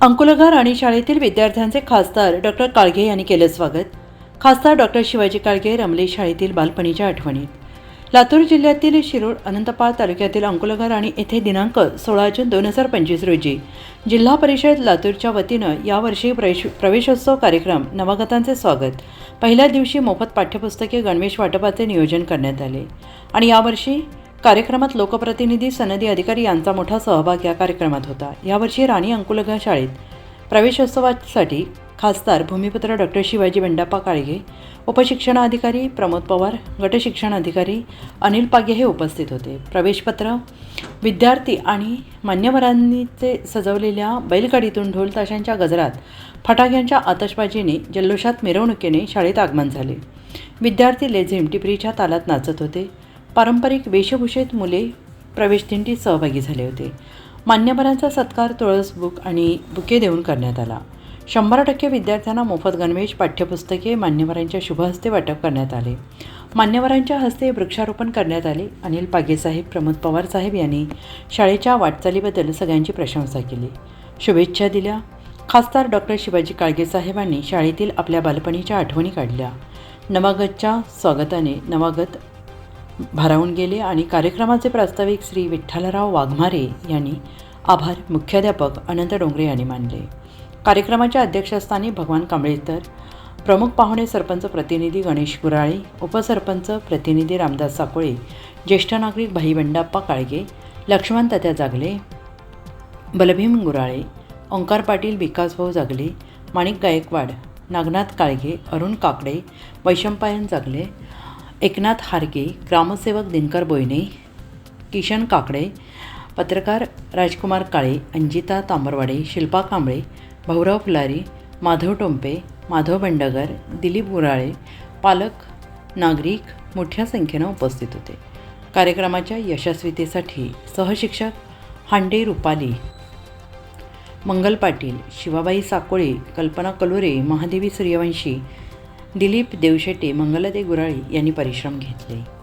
अंकुलघर आणि शाळेतील विद्यार्थ्यांचे खासदार डॉक्टर काळगे यांनी केलं स्वागत. खासदार डॉक्टर शिवाजी काळगे रमले शाळेतील बालपणीच्या आठवणीत. लातूर जिल्ह्यातील शिरोळ अनंतपाळ तालुक्यातील अंकुलघर आणि येथे दिनांक सोळा जून दोन हजार पंचवीस रोजी जिल्हा परिषद लातूरच्या वतीनं यावर्षी प्रवेश प्रवेशोत्सव कार्यक्रम नवागतांचे स्वागत. पहिल्या दिवशी मोफत पाठ्यपुस्तके गणवेश वाटपाचे नियोजन करण्यात आले. आणि यावर्षी कार्यक्रमात लोकप्रतिनिधी सनदी अधिकारी यांचा मोठा सहभाग या कार्यक्रमात होता. यावर्षी राणी अंकुलगा शाळेत प्रवेशोत्सवासाठी खासदार भूमिपुत्र डॉक्टर शिवाजी बंडाप्पा काळगे उपशिक्षणाधिकारी प्रमोद पवार गटशिक्षणाधिकारी अनिल पागे हे उपस्थित होते. प्रवेशपत्र विद्यार्थी आणि मान्यवरांनीचे सजवलेल्या बैलगाडीतून ढोल ताशांच्या गजरात फटाक्यांच्या आतषबाजीने जल्लोषात मिरवणुकीने शाळेत आगमन झाले. विद्यार्थी लेझिम टिपरीच्या तालात नाचत होते. पारंपरिक वेशभूषेत मुले प्रवेशदिंडीत सहभागी झाले होते. मान्यवरांचा सत्कार तुळस बुक आणि बुके देऊन करण्यात आला. शंभर टक्के विद्यार्थ्यांना मोफत गणवेश पाठ्यपुस्तके मान्यवरांच्या शुभहस्ते वाटप करण्यात आले. मान्यवरांच्या हस्ते वृक्षारोपण करण्यात आले. अनिल पागेसाहेब प्रमोद पवारसाहेब यांनी शाळेच्या वाटचालीबद्दल सगळ्यांची प्रशंसा केली. शुभेच्छा दिल्या. खासदार डॉक्टर शिवाजी काळगेसाहेबांनी शाळेतील आपल्या बालपणीच्या आठवणी काढल्या. नवागतच्या स्वागताने नवागत भारावून गेले आणि कार्यक्रमाचे प्रास्ताविक श्री विठ्ठलराव वाघमारे यांनी आभार मुख्याध्यापक अनंत डोंगरे यांनी मानले. कार्यक्रमाच्या अध्यक्षस्थानी भगवान कांबळेकर प्रमुख पाहुणे सरपंच प्रतिनिधी गणेश गुराळे उपसरपंच प्रतिनिधी रामदास साकोळे ज्येष्ठ नागरिक भाई बंडाप्पा काळगे लक्ष्मण तात्या जागले बलभीम गुराळे ओंकार पाटील विकासभाऊ जागले माणिक गायकवाड नागनाथ काळगे अरुण काकडे वैशंपायन जागले एकनाथ हारगे ग्रामसेवक दिनकर बोयने किशन काकडे पत्रकार राजकुमार काळे अंजिता तांबरवाडे शिल्पा कांबळे भाऊराव फुलारी माधव टोंपे माधव बंडगर दिलीप गुराळे पालक नागरिक मोठ्या संख्येनं उपस्थित होते. कार्यक्रमाच्या यशस्वीतेसाठी सहशिक्षक हांडे रुपाली मंगल पाटील शिवाबाई साकोळे कल्पना कलोरे महादेवी सूर्यवंशी दिलीप देवशेटे मंगलदे गुराळी यांनी परिश्रम घेतले.